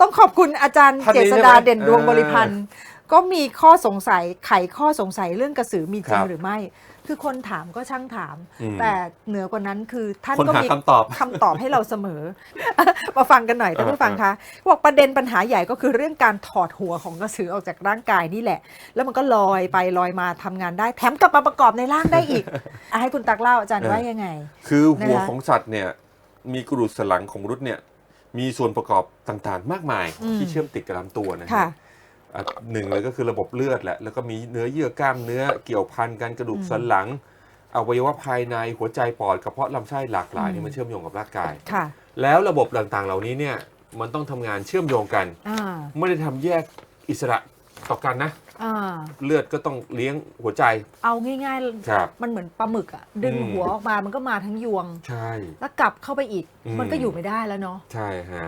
ต้องขอบคุณอาจารย์ท่านเจนี้ษใช่ไหมดาเด่นดวงเออบริพันธ์ก็มีข้อสงสัยไขข้อสงสัยเรื่องกระสือมีจริคงรับหรือไม่ คือคนถามก็ช่างถาม อืมแต่เหนือกว่านั้นคือท่านคนก็หามีคำตอบคำตอบให้เราเสมอ มาฟังกันหน่อยท่านผู้ฟังคะบอกประเด็นปัญหาใหญ่ก็คือเรื่องการถอดหัวของกระสือออกจากร่างกายนี่แหละ แล้วมันก็ลอยไปลอยมาทำงานได้แถมกลับมาประกอบในร่างได้อีกอะให้คุณตักเล่าอาจารย์เออ ว่ายังไง คือหัวนะคะ ของสัตว์เนี่ยมีกระดูกสันหลังของมนุษย์เนี่ย มีส่วนประกอบต่างๆ มากมายอืมที่เชื่อมติดกับลำตัวนะฮะค่ะอะหนึ่งเลยก็คือระบบเลือดแหละแล้วก็มีเนื้อเยื่อกล้ามเนื้อเกี่ยวพันกันกระดูกอืมสันหลังอวัยวะภายในหัวใจปอดกระเพาะลำไส้หลากหลายอืมที่มันเชื่อมโยงกับร่างกายค่ะแล้วระบบต่างๆ เหล่านี้เนี่ยมันต้องทำงานเชื่อมโยงกันอ่าไม่ได้ทำแยกอิสระต่อกันนะ อ่า เลือดก็ต้องเลี้ยงหัวใจ เอาง่ายครับ ๆ มันเหมือนปลาหมึกอะดึงอืม หัวออกมามันก็มาทั้งยวง ใช่ แล้วกลับเข้าไปอีก อืม มันก็อยู่ไม่ได้แล้วเนาะ ใช่ฮะ